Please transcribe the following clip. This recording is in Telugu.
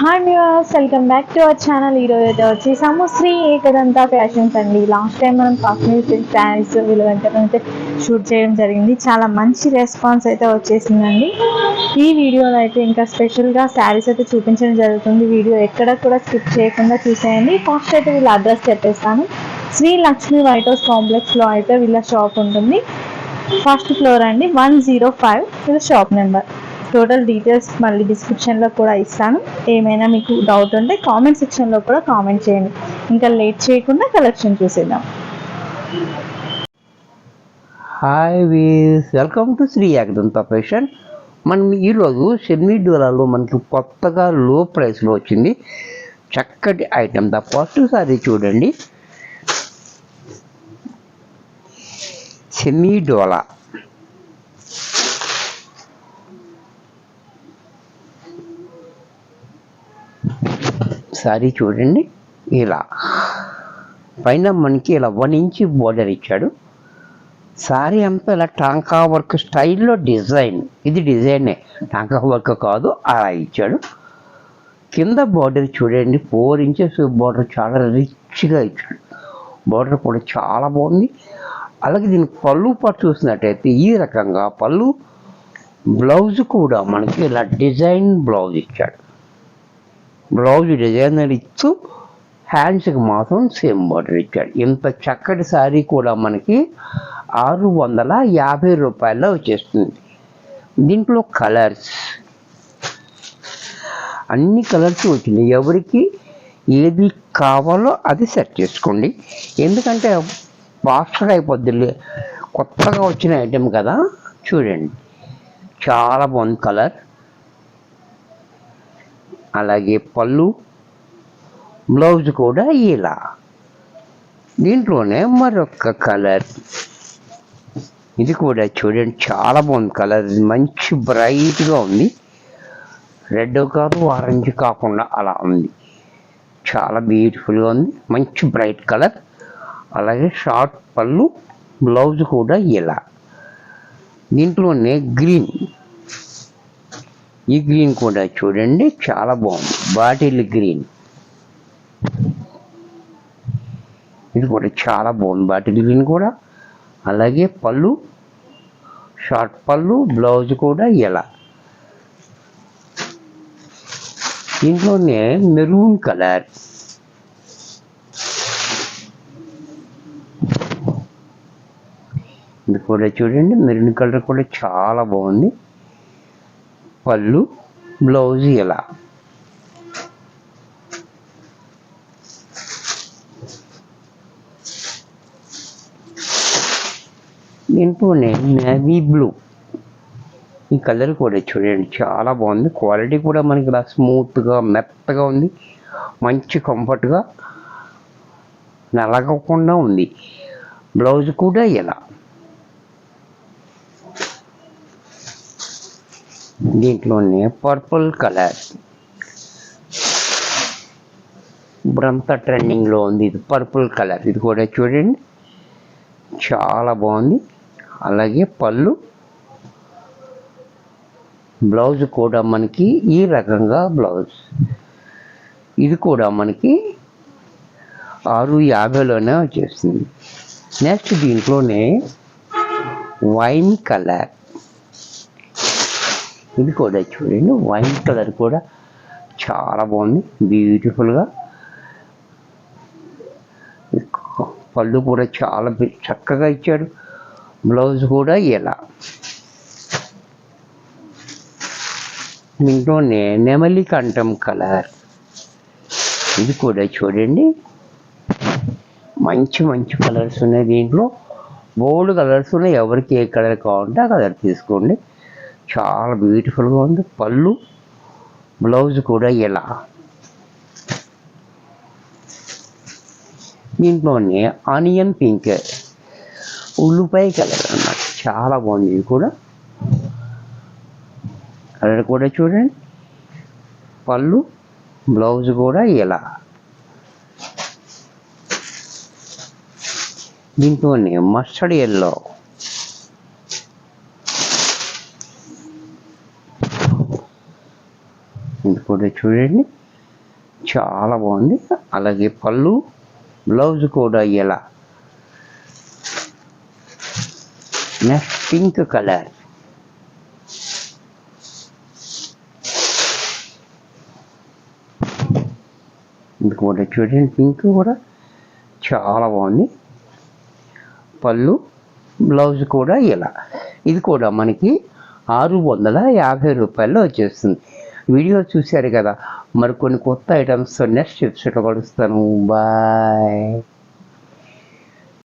Hi viewers welcome back to our channel ఈరోజు అయితే వచ్చేసాము శ్రీ ఏకదంతా ఫ్యాషన్స్ అండి లాస్ట్ టైం మనం కాశ్మీర్ సిల్క్ శారీస్ విలువంటే అయితే షూట్ చేయడం జరిగింది. చాలా మంచి రెస్పాన్స్ అయితే వచ్చేసిందండి. ఈ వీడియోలో అయితే ఇంకా స్పెషల్గా శారీస్ అయితే చూపించడం జరుగుతుంది. వీడియో ఎక్కడ కూడా స్కిప్ చేయకుండా చూసేయండి. ఫస్ట్ అయితే వీళ్ళ అడ్రస్ చెప్పేస్తాను. శ్రీ లక్ష్మి వైట్ హౌస్ కాంప్లెక్స్లో అయితే వీళ్ళ షాప్ ఉంటుంది. ఫస్ట్ ఫ్లోర్ అండి. వన్ జీరో ఫైవ్ వీళ్ళ షాప్ నెంబర్ టోటల్ డీటెయిల్స్ మళ్ళీ డిస్క్రిప్షన్లో కూడా ఇస్తాను. ఏమైనా మీకు డౌట్ ఉంటే కామెంట్ సెక్షన్లో కూడా కామెంట్ చేయండి. ఇంకా లేట్ చేయకుండా కలెక్షన్ చూసేద్దాం. Hi వీస్ welcome to Shri Ekadanta fashion మనం ఈరోజు సెమీ డోలాలో మనకి కొత్తగా లో ప్రైస్లో వచ్చింది. చక్కటి ఐటెం ద. ఫస్ట్ సారీ చూడండి. సెమీ డోలా సారీ చూడండి. ఇలా. పైన మనకి ఇలా వన్ ఇంచ్ బోర్డర్ ఇచ్చాడు. సారీ అంతా ఇలా టాంకా వర్క్ స్టైల్లో డిజైన్. ఇది డిజైనే. టాంకా వర్క్ కాదు అలా ఇచ్చాడు. కింద బార్డర్ చూడండి. ఫోర్ ఇంచెస్ బార్డర్ చాలా రిచ్గా ఇచ్చాడు. బార్డర్ కూడా చాలా బాగుంది. అలాగే దీని పళ్ళు పాటు చూసినట్టయితే ఈ రకంగా పళ్ళు బ్లౌజ్ కూడా మనకి ఇలా డిజైన్ బ్లౌజ్ ఇచ్చాడు. బ్లౌజ్ డిజైనర్ ఇస్తూ హ్యాండ్స్కి మాత్రం సేమ్ బార్డర్ ఇచ్చాడు. ఇంత చక్కటి శారీ కూడా మనకి ఆరు వందల యాభై రూపాయల్లో వచ్చేస్తుంది. దీంట్లో కలర్స్. అన్ని కలర్స్ వచ్చినాయి. ఎవరికి ఏది కావాలో అది సెట్ చేసుకోండి. ఎందుకంటే ఫాస్ట్గా అయిపోద్ది కొత్తగా వచ్చిన ఐటెం కదా. చూడండి. చాలా బాగుంది కలర్. అలాగే పళ్ళు బ్లౌజ్ కూడా ఇలా. దీంట్లోనే మరొక కలర్. ఇది కూడా చూడండి చాలా బాగుంది కలర్. మంచి బ్రైట్గా ఉంది. రెడ్ కాదు ఆరెంజ్ కాకుండా అలా ఉంది. చాలా బ్యూటిఫుల్గా ఉంది. మంచి బ్రైట్ కలర్. అలాగే షార్ట్ పళ్ళు బ్లౌజ్ కూడా ఇలా. దీంట్లోనే గ్రీన్ ఈ గ్రీన్ కూడా చూడండి చాలా బాగుంది. Bottle green. ఇది కూడా చాలా బాగుంది బాటిల్ గ్రీన్ కూడా. అలాగే పళ్ళు షార్ట్ పళ్ళు బ్లౌజ్ కూడా ఇలా దీంట్లోనే మెరూన్ కలర్. ఇది కూడా చూడండి మెరూన్ కలర్ కూడా చాలా బాగుంది. పళ్ళు బ్లౌజ్ ఇలా. దీంట్లోనే నేవీ బ్లూ ఈ కలర్ కూడా చూడండి చాలా బాగుంది. క్వాలిటీ కూడా మనకి ఇలా స్మూత్గా మెత్తగా ఉంది. మంచి కంఫర్ట్గా నలగకుండా ఉంది. బ్లౌజ్ కూడా ఇలా. దీంట్లోనే పర్పుల్ కలర్ ఇప్పుడంతా ట్రెండింగ్లో ఉంది ఇది పర్పుల్ కలర్ ఇది కూడా చూడండి. చాలా బాగుంది. అలాగే పళ్ళు. బ్లౌజ్ కూడా మనకి ఈ రకంగా బ్లౌజ్ ఇది కూడా మనకి ఆరు యాభైలోనే వచ్చేస్తుంది. నెక్స్ట్ దీంట్లోనే వైన్ కలర్ ఇది కూడా చూడండి వైన్ కలర్ కూడా చాలా బాగుంది బ్యూటిఫుల్గా పళ్ళు కూడా చాలా చక్కగా ఇచ్చాడు. బ్లౌజ్ కూడా ఇలా. దీంట్లోనే నెమలి కంఠం కలర్. ఇది కూడా చూడండి. మంచి మంచి కలర్స్ ఉన్నాయి దీంట్లో. బోల్డ్ కలర్స్ ఉన్నాయి ఎవరికి ఏ కలర్ కావాలంటే ఆ కలర్ తీసుకోండి. చాలా బ్యూటిఫుల్గా ఉంది. పళ్ళు బ్లౌజ్ కూడా ఇలా. దీంట్లోనే ఆనియన్ పింక్ ఉల్లిపాయ కలర్ అన్నమాట. చాలా బాగుంది. ఇది కూడా. కలర్ కూడా చూడండి. పళ్ళు బ్లౌజ్ కూడా ఇలా. దీంట్లోనే మస్టర్డ్ ఎల్లో ఇది కూడా చూడండి. చాలా బాగుంది. అలాగే పళ్ళు బ్లౌజ్ కూడా ఇలా. Next pink colour. ఇది కూడా చూడండి. పింక్ కూడా చాలా బాగుంది. పళ్ళు బ్లౌజ్ కూడా ఇలా. ఇది కూడా మనకి ఆరు వందల యాభై రూపాయల్లో వచ్చేస్తుంది. వీడియో చూశారు కదా. మరికొన్ని కొత్త ఐటమ్స్ నెక్స్ట్ ఎపిసోడ్లో కలుస్తాను. బాయ్